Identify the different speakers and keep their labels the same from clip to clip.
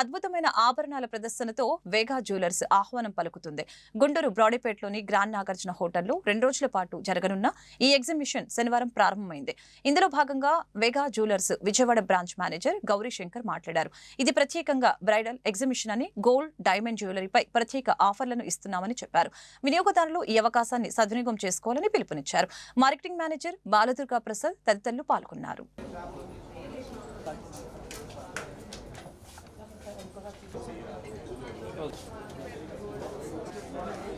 Speaker 1: అద్భుతమైన ఆభరణాల ప్రదర్శనతో వేగా జ్యువెలర్స్ ఆహ్వానం పలుకుతుంది. గుంటూరు బ్రాడీపేటలోని గ్రాండ్ నాగార్జున హోటల్లో రెండు రోజుల పాటు జరగనున్న ఈ ఎగ్జిబిషన్ శనివారం ప్రారంభమైంది. ఇందులో భాగంగా Vega jewellers Vijayawada branch manager Gauri Shankar మాట్లాడారు. ఇది ప్రత్యేకంగా బ్రైడల్ ఎగ్జిబిషన్ అని గోల్డ్ డైమండ్ జ్యువెలరీపై ప్రత్యేక ఆఫర్లను ఇస్తున్నామని చెప్పారు. వినియోగదారులు ఈ అవకాశాన్ని సద్వినియోగం చేసుకోవాలని పిలుపునిచ్చారు. మార్కెటింగ్ మేనేజర్ బాలదుర్గా ప్రసాద్ తదితరులు పాల్గొన్నారు.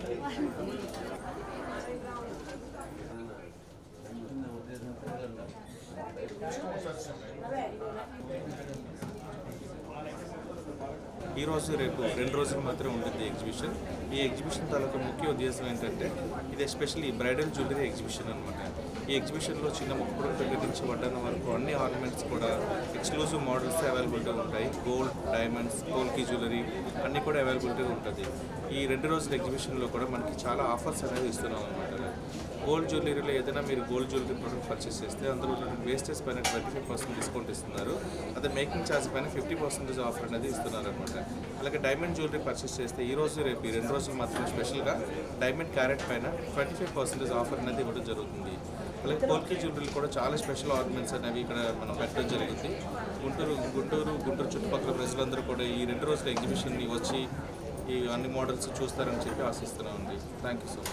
Speaker 2: ఈ రోజు రేపు రెండు రోజులు మాత్రమే ఉంటుంది ఎగ్జిబిషన్. ఈ ఎగ్జిబిషన్ తాలూకు ముఖ్య ఉద్దేశం ఏంటంటే ఇది ఎస్పెషల్లీ బ్రైడల్ జ్యువెలరీ ఎగ్జిబిషన్ అనమాట ఈ ఎగ్జిబిషన్లో చిన్న మొక్కలు దగ్గర నుంచి వరకు అన్ని ఆర్నమెంట్స్ కూడా ఎక్స్క్లూజివ్ మోడల్స్ అవైలబిలిటీ ఉంటాయి. గోల్డ్ డైమండ్స్ గోల్డ్ కీ జ్యువెలరీ అన్నీ కూడా అవైలబిలిటీ ఉంటుంది. ఈ రెండు రోజుల ఎగ్జిబిషన్లో కూడా మనకి చాలా ఆఫర్స్ అనేది ఇస్తున్నాం అనమాట గోల్డ్ జ్యువెలరీలో ఏదైనా మీరు గోల్డ్ జ్యువెలరీ ప్రోడక్ట్ పర్చేస్ చేస్తే అందులో ఉన్నటువంటి వేస్టేజ్ పైన ట్వంటీ ఫైవ్ పర్సెంట్ డిస్కౌంట్ ఇస్తున్నారు. అదే మేకింగ్ ఛార్జ్ పైన ఫిఫ్టీ పర్సెంటేజ్ ఆఫర్ అనేది ఇస్తున్నారు అనమాట అలాగే డైమండ్ జ్యువెలరీ పర్చేస్ చేస్తే ఈ రోజు రేపు ఈ రెండు రోజులు మాత్రమే స్పెషల్గా డైమండ్ క్యారెట్ పైన ట్వంటీ ఫైవ్ పర్సెంటేజ్ ఆఫర్ అనేది ఇవ్వడం జరుగుతుంది. అలాగే పోల్కీ జ్యువెలరీ కూడా చాలా స్పెషల్ ఆర్నమెంట్స్ అనేవి ఇక్కడ మనం పెట్టడం జరుగుతుంది. గుంటూరు గుంటూరు గుంటూరు చుట్టుపక్కల ప్రజలందరూ కూడా ఈ రెండు రోజుల ఎగ్జిబిషన్ని వచ్చి ఈ అన్ని మోడల్స్ చూస్తారని చెప్పి ఆశిస్తున్నామండి. Thank you so much